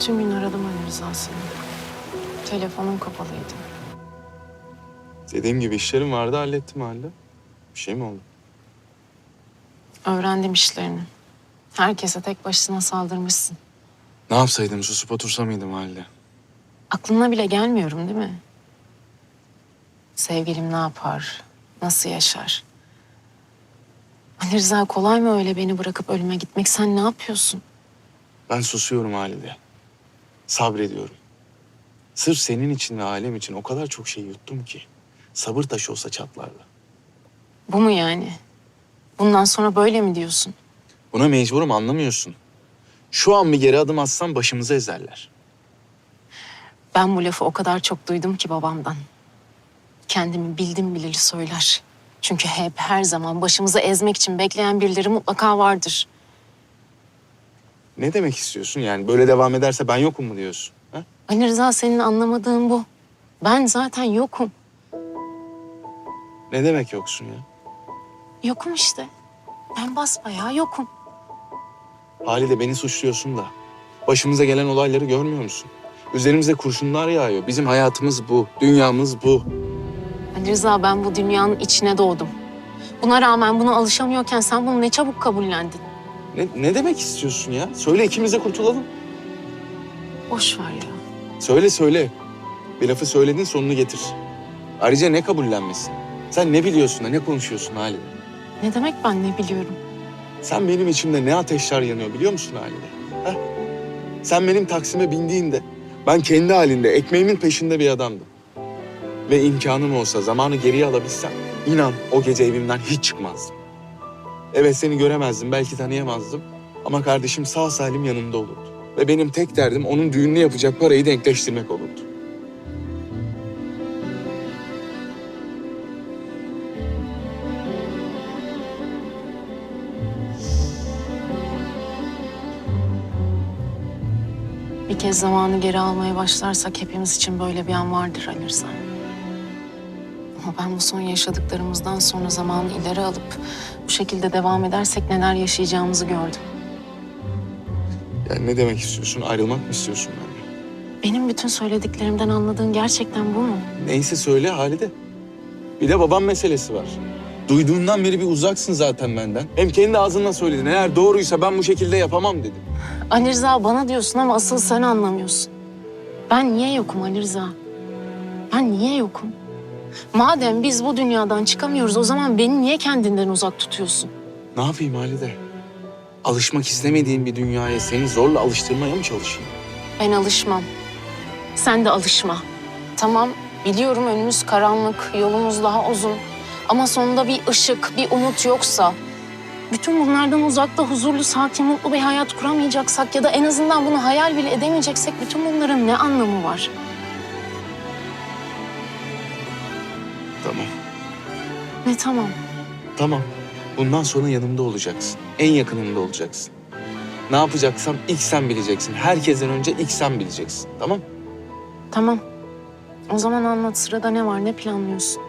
Bütün gün aradım Ali Rıza seni. Telefonum kapalıydı. Dediğim gibi işlerim vardı hallettim halde. Bir şey mi oldu? Öğrendim işlerini. Herkese tek başına saldırmışsın. Ne yapsaydım susup otursa mıydım halde? Aklına bile gelmiyorum değil mi? Sevgilim ne yapar? Nasıl yaşar? Ali Rıza kolay mı öyle beni bırakıp ölüme gitmek? Sen ne yapıyorsun? Ben susuyorum halde. Sabrediyorum. Sırf senin için ve ailem için o kadar çok şey yuttum ki. Sabır taşı olsa çatlardı. Bu mu yani? Bundan sonra böyle mi diyorsun? Buna mecburum anlamıyorsun. Şu an bir geri adım atsam başımızı ezerler. Ben bu lafı o kadar çok duydum ki babamdan. Kendimi bildim bileli söyler. Çünkü hep her zaman başımızı ezmek için bekleyen birileri mutlaka vardır. Ne demek istiyorsun yani? Böyle devam ederse ben yokum mu diyorsun? Ha? Ali Rıza senin anlamadığın bu. Ben zaten yokum. Ne demek yoksun ya? Yokum işte. Ben basbayağı yokum. Halide beni suçluyorsun da. Başımıza gelen olayları görmüyor musun? Üzerimize kurşunlar yağıyor. Bizim hayatımız bu. Dünyamız bu. Ali Rıza ben bu dünyanın içine doğdum. Buna rağmen buna alışamıyorken sen bunu ne çabuk kabullendin. Ne, ne demek istiyorsun ya? Söyle ikimiz de kurtulalım. Boş ver ya. Söyle söyle. Bir lafı söyledin sonunu getir. Ayrıca ne kabullenmesin? Sen ne biliyorsun da ne konuşuyorsun Halide? Ne demek ben ne biliyorum? Sen benim içimde ne ateşler yanıyor biliyor musun Halide? Ha? Sen benim Taksim'e bindiğinde ben kendi halinde ekmeğimin peşinde bir adamdım. Ve imkanım olsa zamanı geriye alabilsem inan o gece evimden hiç çıkmazdım. Evet seni göremezdim belki tanıyamazdım ama kardeşim sağ salim yanımda olurdu. Ve benim tek derdim onun düğününü yapacak parayı denkleştirmek olurdu. Bir kez zamanı geri almaya başlarsak hepimiz için böyle bir an vardır Ali Rıza. Ama ben bu son yaşadıklarımızdan sonra zamanı ileri alıp bu şekilde devam edersek neler yaşayacağımızı gördüm. Yani ne demek istiyorsun? Ayrılmak mı istiyorsun benden? Benim bütün söylediklerimden anladığın gerçekten bu mu? Neyse söyle Halide. Bir de babam meselesi var. Duyduğundan beri bir uzaksın zaten benden. Hem kendi ağzından söyledin. Eğer doğruysa ben bu şekilde yapamam dedim. Ali Rıza bana diyorsun ama asıl sen anlamıyorsun. Ben niye yokum Ali Rıza? Ben niye yokum? Madem biz bu dünyadan çıkamıyoruz o zaman beni niye kendinden uzak tutuyorsun? Ne yapayım Halide? Alışmak istemediğin bir dünyaya seni zorla alıştırmaya mı çalışayım? Ben alışmam. Sen de alışma. Tamam biliyorum önümüz karanlık, yolumuz daha uzun. Ama sonunda bir ışık, bir umut yoksa... ...bütün bunlardan uzakta huzurlu, sakin, mutlu bir hayat kuramayacaksak... ...ya da en azından bunu hayal bile edemeyeceksek... ...bütün bunların ne anlamı var? Tamam. Ne tamam? Tamam. Bundan sonra yanımda olacaksın. En yakınımda olacaksın. Ne yapacaksam ilk sen bileceksin. Herkesten önce ilk sen bileceksin. Tamam? Tamam. O zaman anlat sırada ne var, ne planlıyorsun?